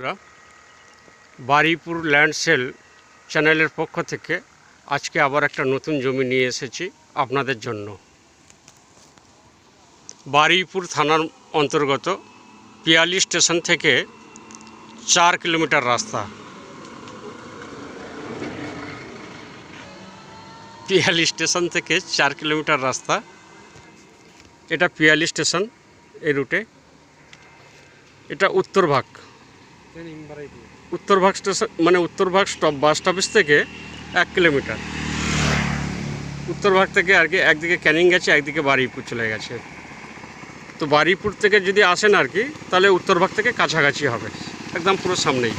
বন্ধুরা, Baruipur land sell চ্যানেলের পক্ষ থেকে আজকে আবার একটা নতুন জমি নিয়ে এসেছি আপনাদের জন্য। বারুইপুর থানার অন্তর্গত পিয়ালি স্টেশন থেকে চার কিলোমিটার রাস্তা। পিয়ালি স্টেশন থেকে চার কিলোমিটার রাস্তা। এটা পিয়ালি স্টেশন এই রুটে। এটা উত্তর ভাগ। উত্তর ভাগ স্টেশন মানে উত্তর ভাগ স্টপ বাস স্টপেজ থেকে এক কিলোমিটার। উত্তর ভাগ থেকে আর কি একদিকে ক্যানিং গেছে, একদিকে বারুইপুর চলে গেছে। তো বারুইপুর থেকে যদি আসেন আর কি, তাহলে উত্তর ভাগ থেকে কাছাকাছি হবে। একদম পুরো সামনেই।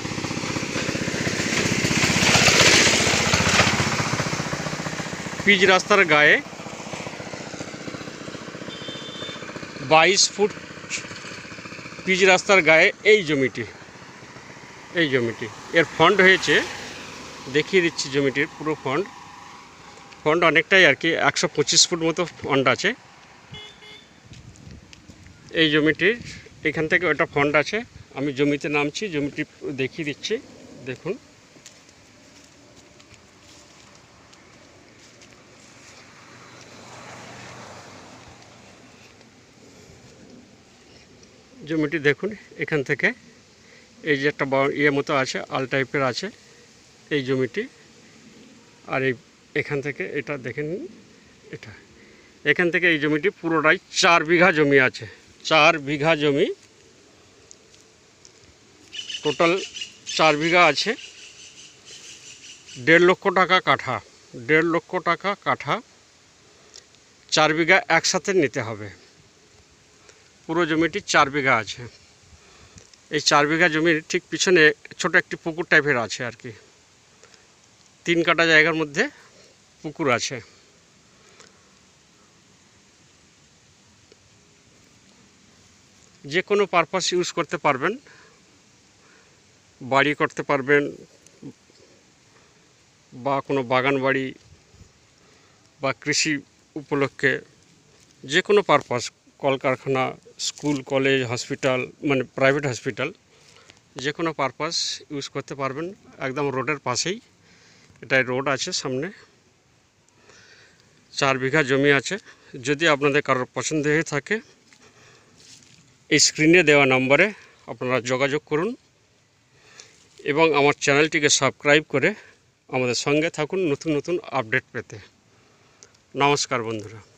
পিচ রাস্তার গায়ে বাইশ ফুট পিচ রাস্তার গায়ে এই জমিটি। এই জমিটি। এর ফন্ড হয়েছে, দেখিয়ে দিচ্ছি জমিটির পুরো ফন্ড ফন্ড অনেকটাই আর কি, একশো পঁচিশ ফুট মতো ফন্ড আছে। এই জমিটির, এখান থেকে ওটা ফন্ড আছে, আমি জমিতে নামছি, জমিটি দেখিয়ে দিচ্ছি, দেখুন। জমিটি দেখুন, এখান থেকে। এই যে একটা ইয়ে মতো আছে, আল টাইপের আছে এই জমিটি। আর এই এখান থেকে এটা দেখে নিন, এটা। এখান থেকে এই জমিটি পুরোটাই চার বিঘা জমি আছে, চার বিঘা জমি। টোটাল চার বিঘা আছে, দেড় লক্ষ টাকা কাঠা, দেড় লক্ষ টাকা কাঠা। চার বিঘা একসাথে নিতে হবে। পুরো জমিটি চার বিঘা আছে। এই চার বিঘা জমির ঠিক পিছনে ছোট একটি পুকুর টাইপের আছে আর কি। তিন কাটা জায়গার মধ্যে পুকুর আছে। যে কোনো পারপাস ইউজ করতে পারবেন, বাড়ি করতে পারবেন, বা কোনো বাগান বাড়ি বা কৃষি উপলক্ষে যে কোনো পারপাস কলকারখানা, স্কুল, কলেজ, হসপিটাল মানে প্রাইভেট হসপিটাল যে কোনো পারপাস ইউজ করতে পারবেন, একদম রোডের পাশেই। এটাই রোড আছে সামনে। চার বিঘা জমি আছে। যদি আপনাদের কারোর পছন্দ হয়ে থাকে, এই স্ক্রিনে দেওয়া নম্বরে আপনারা যোগাযোগ করুন এবং আমার চ্যানেলটিকে সাবস্ক্রাইব করে আমাদের সঙ্গে থাকুন নতুন নতুন আপডেট পেতে। নমস্কার বন্ধুরা।